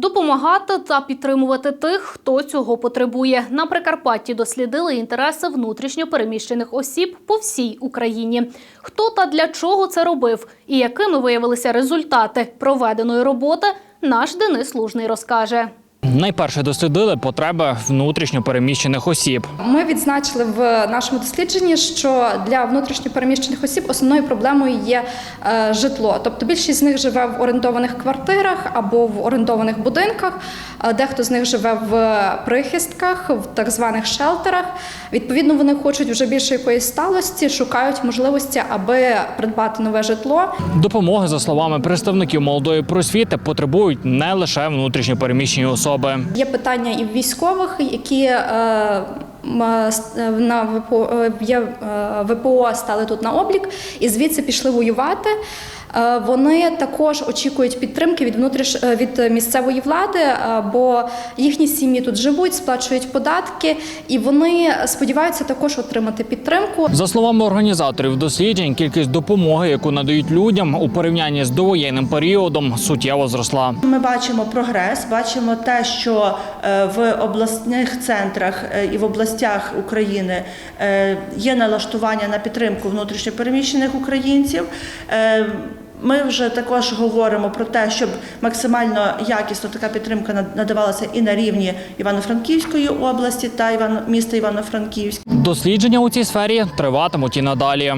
Допомагати та підтримувати тих, хто цього потребує. На Прикарпатті дослідили інтереси внутрішньо переміщених осіб по всій Україні. Хто та для чого це робив і якими виявилися результати проведеної роботи, наш Денис Лужний розкаже. Найперше дослідили потреби внутрішньо переміщених осіб. Ми відзначили в нашому дослідженні, що для внутрішньопереміщених осіб основною проблемою є е, житло. Тобто більшість з них живе в орендованих квартирах або в орендованих будинках. Е, Дехто з них живе в прихистках, в так званих шелтерах. Відповідно, вони хочуть вже більше якоїсь сталості, шукають можливості, аби придбати нове житло. Допомоги, за словами представників молодої просвіти, потребують не лише внутрішньо переміщені особи. Є питання і в військових, які е, с- е, на ВПО, е, е, ВПО стали тут на облік і звідси пішли воювати. Е, Вони також очікують підтримки від внутріш е, від місцевої влади, е, бо їхні сім'ї тут живуть, сплачують податки, і вони сподіваються також отримати підтримку. За словами організаторів досліджень, кількість допомоги, яку надають людям у порівнянні з довоєнним періодом, суттєво зросла. Ми бачимо прогрес, бачимо те, що в обласних центрах і в областях України є налаштування на підтримку внутрішньопереміщених українців. Ми вже також говоримо про те, щоб максимально якісно така підтримка над- надавалася і на рівні Івано-Франківської області та міста Івано-Франківськ. Дослідження у цій сфері триватимуть і надалі.